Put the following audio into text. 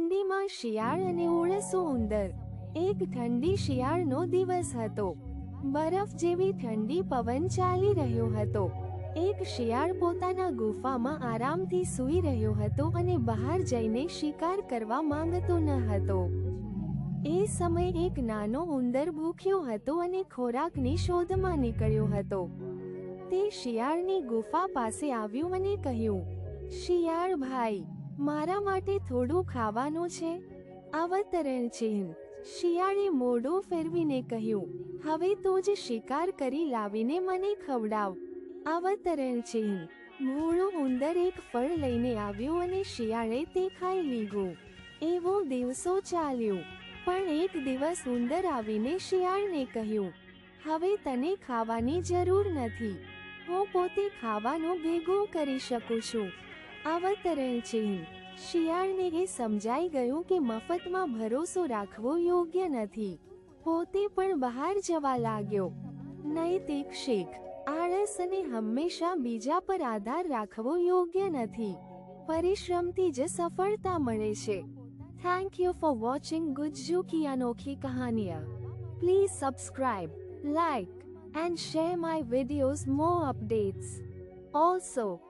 ઠંડીમાં શિયાળ અને ઓળસો ઉંદર. એક ઠંડી શિયાળનો દિવસ હતો. બરફ જેવી ઠંડી પવન ચાલી રહ્યો હતો. એક શિયાળ પોતાના ગુફામાં આરામથી સૂઈ રહ્યો હતો અને બહાર જઈને શિકાર કરવા માંગતો ન હતો. એ સમયે એક નાનો ઉંદર ભૂખ્યો હતો અને ખોરાકની શોધમાં નીકળ્યો હતો. તે શિયાળની ગુફા પાસે આવ્યું અને કહ્યું, શિયાળ ભાઈ મારા માટે થોડું ખાવાનું છે. અવતરણ ચિહ્ન શિયાળે મોઢું ફેરવીને કહ્યું, હવે તો જ શિકાર કરી લાવીને મને ખવડાવ. અવતરણ ચિહ્ન ભોળો ઉંદર એક ફળ લઈને આવ્યો અને શિયાળે તે ખાઈ લીધું. એવો દિવસો ચાલ્યો, પણ એક દિવસ ઉંદર આવીને શિયાળને કહ્યું, હવે તને ખાવાની જરૂર નથી. હું પોતે ખાવાનું ભેગું કરી શકું છું. અવતરણ છે. શિયાળને એ સમજાઈ ગયું કે મફતમાં ભરોસો રાખવો યોગ્ય નથી. પોતે પણ બહાર જવા લાગ્યો. નૈતિક શીખ આળસ અને હંમેશા બીજા પર આધાર રાખવો યોગ્ય નથી. પરિશ્રમથી જ સફળતા મળે છે. Thank you for watching Gujju કી અનોખી કહાનિયા. Please subscribe like and share my videos more updates Also,